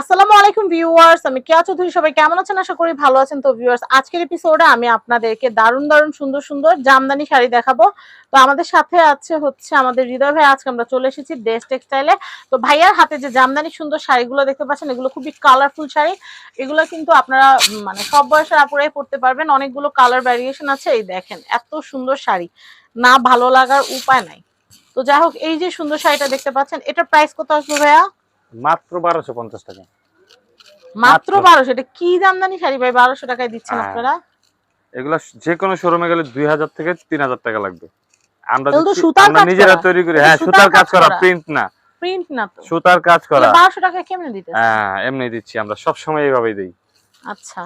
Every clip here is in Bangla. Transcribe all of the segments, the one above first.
আসসালামু আলাইকুম ভিউয়ার্স, আমি কেয়া চৌধুরী, সবাই কেমন আছেন? আশা করি ভালো আছেন। তো ভিউয়ার্স, আজকের এপিসোডে আমি আপনাদেরকে দারুণ দারুণ সুন্দর সুন্দর জামদানি শাড়ি দেখাবো। তো আমাদের সাথে আছে হচ্ছে আমাদের হৃদয় ভাই। আজকে আমরা চলে এসেছি ডেস টেক্সটাইলে। তো ভাইয়ার হাতে যে জামদানি সুন্দর শাড়িগুলো দেখতে পাচ্ছেন, এগুলো খুবই কালারফুল শাড়ি। এগুলো কিন্তু আপনারা মানে সব বয়সের আপুরাই পড়তে পারবেন। অনেকগুলো কালার ভ্যারিয়েশন আছে। এই দেখেন, এত সুন্দর শাড়ি। না ভালো লাগার উপায় নাই। তো যাই হোক, এই যে সুন্দর শাড়িটা দেখতে পাচ্ছেন, এটার প্রাইস কত আসবে ভাইয়া? মাত্র বারোশো পঞ্চাশ টাকা। মাত্র। বারোশো? এটা কি জামদানি শাড়ি ভাই? বারোশো টাকায় দিচ্ছেন হ্যাঁ। আপনারা? এগুলা যে কোনো শোরুমে গেলে দুই হাজার থেকে তিন হাজার টাকা লাগবে। আমরা নিজেরা তৈরি করি। হ্যাঁ সুতার কাজ করা। প্রিন্ট না। প্রিন্ট না তো। সুতার কাজ করা। টাকায় কেমনে দিতে হ্যাঁ এমনি দিচ্ছি। আমরা সব সময় এইভাবেই দিই। আচ্ছা।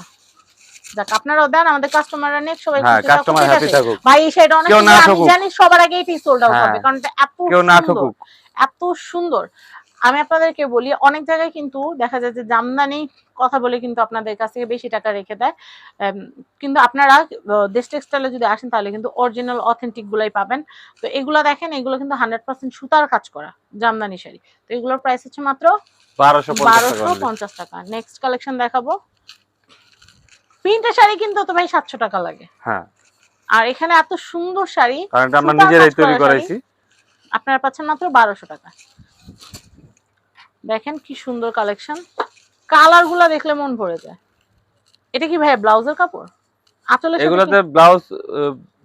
যাক আপনারাও দেন আমাদের কাস্টমাররা নেক সবাই হ্যাঁ কাস্টমার হ্যাপি থাকুক। ভাই এই শাড়িটা অনেক আমি জানি সবার আগে এটি সোল্ড আউট হ্যাঁ। হবে কারণ এত কেউ না ঠকুক এত সুন্দর। আমি আপনাদেরকে বলি অনেক জায়গায় কিন্তু দেখা যায় যে জামদানি কথা বলে কিন্তু আপনাদের কাছ থেকে বেশি টাকা রেখে দেয়। কিন্তু আপনারা দেশ টেক্সটাইলে যদি আসেন তাহলে কিন্তু অরিজিনাল অথেন্টিক গুলাই পাবেন। তো এগুলো দেখেন এগুলো কিন্তু হান্ড্রেড পার্সেন্ট সুতার কাজ করা জামদানি শাড়ি। তো এগুলোর প্রাইস হচ্ছে মাত্র বারোশো পঞ্চাশ টাকা নেক্সট কালেকশন দেখাবো। প্রিন্টের শাড়ি কিন্তু তো ভাই সাতশো টাকা লাগে। হ্যাঁ। আর এখানে এত সুন্দর শাড়ি কারণ আমরা নিজেরাই তৈরি করাইছি। আপনারা পাচ্ছেন মাত্র বারোশো টাকা। দেখেন কি সুন্দর কালেকশন কালারগুলা দেখলে মন ভরে যায়। এটা কি ভাই ব্লাউজের কাপড়? আঁচলের সাথে ব্লাউজ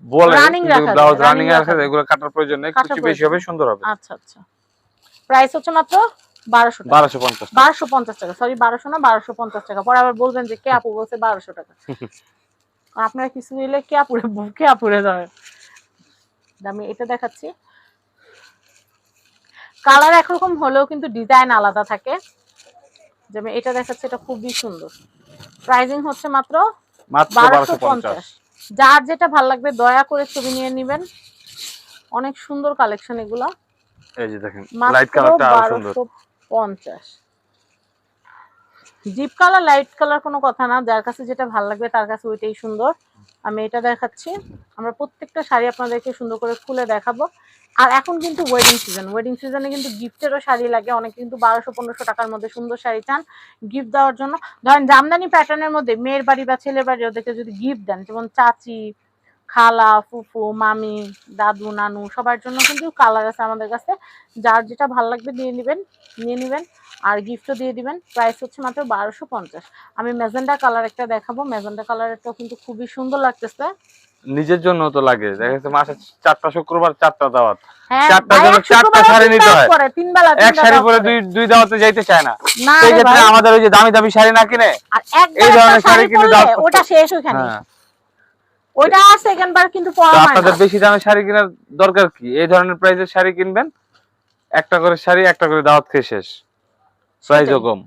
বলে Running রাখা যায়, ব্লাউজ রানিং রাখা রাখা যায়। এগুলো কাটার প্রয়োজন নেই কিছু বেশি হবে সুন্দর হবে। আচ্ছা আচ্ছা। প্রাইস হচ্ছে মাত্র টাকা। সরি বারোশো না বারোশো পঞ্চাশ টাকা। পরে আবার বলবেন যে কে আপু বলছে বারোশো টাকা। আপনারা কিছু নিলে কে আপুরে কে আপুরে যাবে আমি এটা দেখাচ্ছি। কালার একরকম হলেও কিন্তু ডিজাইন আলাদা থাকে। যেমন এটা দেখাচ্ছি এটা খুবই সুন্দর। প্রাইজিং হচ্ছে মাত্র বারোশো পঞ্চাশ। যার যেটা ভালো লাগবে দয়া করে ছবি নিয়ে নেবেন। অনেক সুন্দর কালেকশন এগুলা। এই যে দেখেন মাত্র লাইট কালারটা আরও সুন্দর। বারোশো পঞ্চাশ। ডিপ কালার লাইট কালার কোনো কথা না। যার কাছে যেটা ভালো লাগবে তার কাছে ওইটাই সুন্দর। আমি এটা দেখাচ্ছি। আমরা প্রত্যেকটা শাড়ি আপনাদেরকে সুন্দর করে খুলে দেখাবো। আর এখন কিন্তু ওয়েডিং সিজন ওয়েডিং সিজনে কিন্তু গিফটেরও শাড়ি লাগে। অনেকে কিন্তু বারোশো, পনেরোশো টাকার মধ্যে সুন্দর শাড়ি চান গিফট দেওয়ার জন্য। ধরেন জামদানি প্যাটার্নের মধ্যে মেয়ের বাড়ি বা ছেলের বাড়ি ওদেরকে যদি গিফট দেন, যেমন চাচি খালা ফুফু মামি দাদু নানু সবার জন্য কিন্তু কালার আছে আমাদের কাছে। যার যেটা ভালো লাগবে দিয়ে নেবেন নিয়ে নেবেন। আর গিফটও দিয়ে দিবেন। প্রাইস হচ্ছে মাত্র বারোশো পঞ্চাশ। আমি মেজেন্ডা কালার একটা দেখাবো। মেজেন্ডা কালারটাও কিন্তু খুবই সুন্দর লাগতেছে। নিজের জন্য তো লাগে। দেখা যাচ্ছে মাসে চারটা শুক্রবার চারটা দাওয়াত। চারটা জন্য চারটা শাড়ি তিন নিতে হয়। বেলা এক শাড়ি পরে করে। দুই দুই দাওয়াতে যাইতে চায় না। না সেই ক্ষেত্রে আমাদের ওই যে দামি দামি শাড়ি না কিনে এই ধরনের শাড়ি কিনে ওটা শেষ ওখানে ওইটা সেকেন্ড বার কিন্তু পরা হয় আপনাদের বেশি দামে শাড়ি কেনার দরকার কি? এই ধরনের প্রাইসের শাড়ি কিনবেন? একটা করে শাড়ি একটা করে দাওয়াত খেয়ে শেষ। সেটাই। কম।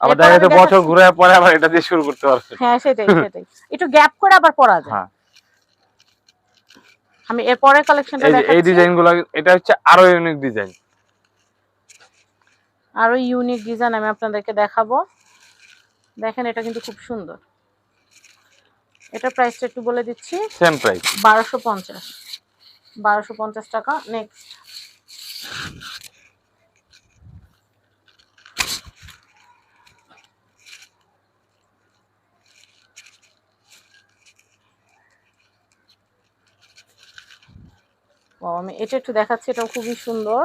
আবার দেখা যাচ্ছে বছর ঘুরে পরে আবার এটা দিয়ে শুরু করতে পারবে হ্যাঁ সেটাই সেটাই। একটু গ্যাপ করে আবার পরা যায়। হ্যাঁ। আমি এরপরে কালেকশনটা এই এই দেখাচ্ছি। ডিজাইনগুলো এটা হচ্ছে আরও ইউনিক ডিজাইন আরও ইউনিক ডিজাইন আমি আপনাদেরকে দেখাবো। দেখেন এটা কিন্তু খুব সুন্দর। এটা প্রাইসটা একটু বলে দিচ্ছি। সেম প্রাইস বারোশো পঞ্চাশ। বারোশো পঞ্চাশ টাকা। নেক্সট আমি এটা একটু দেখাচ্ছি এটাও খুবই সুন্দর।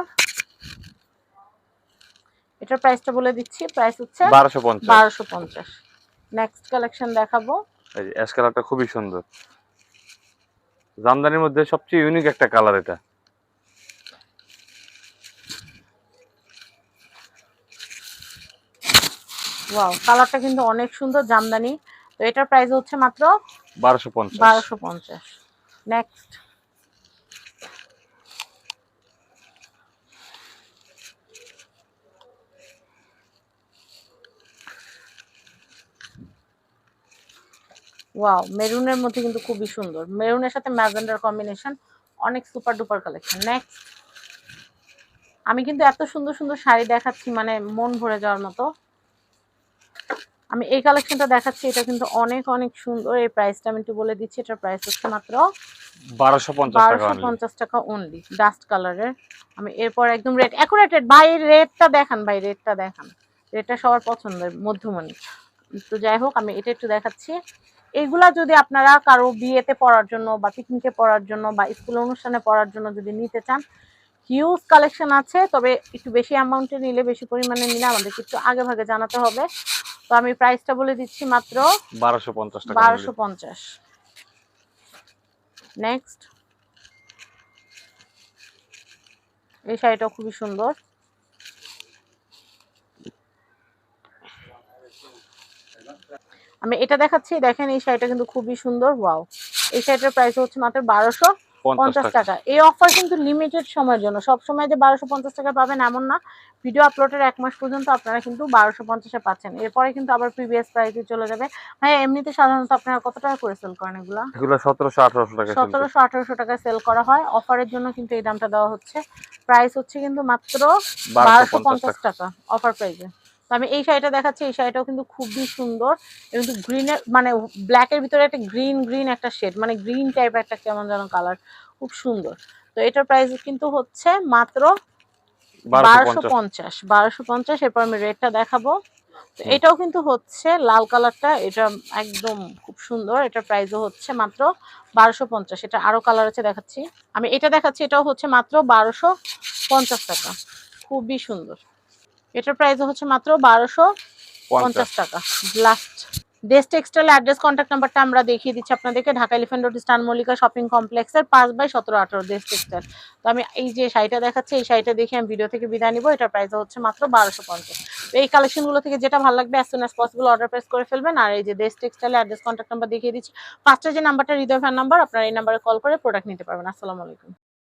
এটার প্রাইসটা বলে দিচ্ছি। প্রাইস হচ্ছে বারোশো পঞ্চাশ। নেক্সট কালেকশন দেখাবো। এই যে অ্যাশ কালারটা খুবই সুন্দর। জামদানির মধ্যে সবচেয়ে ইউনিক একটা কালার এটা। ওয়াও কালারটা কিন্তু অনেক সুন্দর জামদানি। তো এটার প্রাইস হচ্ছে মাত্র বারোশো পঞ্চাশ। বারোশো পঞ্চাশ। নেক্সট ওয়াও মেরুনের মধ্যে কিন্তু খুবই সুন্দর। মেরুনের সাথে ম্যাজেন্ডার কম্বিনেশন অনেক সুপার ডুপার কালেকশন নেক্সট আমি কিন্তু এত সুন্দর সুন্দর শাড়ি দেখাচ্ছি মানে মন ভরে যাওয়ার মতো। আমি এই কালেকশনটা দেখাচ্ছি এটা কিন্তু অনেক অনেক সুন্দর। এই প্রাইসটা আমি একটু বলে দিচ্ছি এটার প্রাইস হচ্ছে মাত্র বারোশো পঞ্চাশ টাকা অনলি ডাস্ট কালারের আমি এরপর একদম রেড অ্যাকুরেটেড ভাই রেডটা দেখান ভাই রেডটা দেখান। রেডটা সবার পছন্দের মধ্যমণি। তো যাই হোক আমি এটা একটু দেখাচ্ছি। এগুলা যদি আপনারা কারও বিয়েতে পড়ার জন্য বা পিকনিকে পড়ার জন্য বা স্কুল অনুষ্ঠানে পড়ার জন্য যদি নিতে চান হিউজ কালেকশন আছে তবে একটু বেশি অ্যামাউন্টে নিলে বেশি পরিমাণে নিলে আমাদেরকে একটু আগে ভাগে জানাতে হবে। তো আমি প্রাইসটা বলে দিচ্ছি মাত্র বারোশো পঞ্চাশ বারোশো পঞ্চাশ। নেক্সট এই শাড়িটা খুবই সুন্দর। আমি এটা দেখাচ্ছি দেখেন এই শাড়িটা কিন্তু খুবই সুন্দর ওয়াও। এই শাড়িটার প্রাইস হচ্ছে মাত্র বারোশো পঞ্চাশ টাকা। টাকা। এই অফার কিন্তু লিমিটেড সময়ের জন্য। সব সময় যে বারোশো পঞ্চাশ টাকা পাবেন এমন না। ভিডিও আপলোডের এক মাস পর্যন্ত আপনারা কিন্তু বারোশো পঞ্চাশে পাচ্ছেন। এরপরে কিন্তু আবার প্রিভিয়াস প্রাইসে চলে যাবে। ভাই এমনিতে সাধারণত আপনারা কত টাকা করে সেল করেন এগুলা? এগুলো সতেরোশো আঠারোশো টাকা সতেরোশো আঠারোশো টাকা সেল করা হয়। অফারের জন্য কিন্তু এই দামটা দেওয়া হচ্ছে। প্রাইস হচ্ছে কিন্তু মাত্র বারোশো পঞ্চাশ টাকা। অফার প্রাইসে তো আমি এই শাড়িটা দেখাচ্ছি এই শাড়িটাও কিন্তু খুবই সুন্দর। এবং গ্রিনের মানে ব্ল্যাকের ভিতরে একটা গ্রিন গ্রিন একটা শেড মানে গ্রিন টাইপের একটা কেমন যেন কালার খুব সুন্দর। তো এটার প্রাইস কিন্তু হচ্ছে মাত্র বারোশো পঞ্চাশ। বারোশো পঞ্চাশ এরপর আমি রেটটা দেখাবো। এটাও কিন্তু হচ্ছে লাল কালারটা এটা একদম খুব সুন্দর। এটার প্রাইসও হচ্ছে মাত্র বারোশো পঞ্চাশ। এটা আরও কালার আছে দেখাচ্ছি। আমি এটা দেখাচ্ছি এটাও হচ্ছে মাত্র বারোশো পঞ্চাশ টাকা। খুবই সুন্দর। এটার প্রাইসও হচ্ছে মাত্র বারোশো পঞ্চাশ। টাকা। লাস্ট ডেস টেক্সটাইল অ্যাড্রেস কন্ট্যাক্ট নাম্বারটা আমরা দেখিয়ে দিচ্ছি আপনাদেরকে। ঢাকা এলিফেন্ট রোড স্টান মল্লিকা শপিং কমপ্লেক্সের পাঁচ বাই সতেরো আঠারো ডেস টেক্সটাইল তো আমি এই যে শাড়িটা দেখাচ্ছি এই শাড়িটা দেখে আমি ভিডিও থেকে বিদায় নিবো। এটার প্রাইস হচ্ছে মাত্র বারোশো পঞ্চাশ। তো এই কালেকশনগুলো থেকে যেটা ভালো লাগবে as soon as possible order press করে ফেলবেন। আর এই যে ডেস টেক্সটাইল অ্যাড্রেস কন্ট্যাক্ট নাম্বার দেখিয়ে দিচ্ছি। ফার্স্টে যে নাম্বারটা হৃদয় ফ্যান নাম্বার আপনারা এই নাম্বারে কল করে প্রোডাক্ট নিতে পারবেন। আসসালামু আলাইকুম।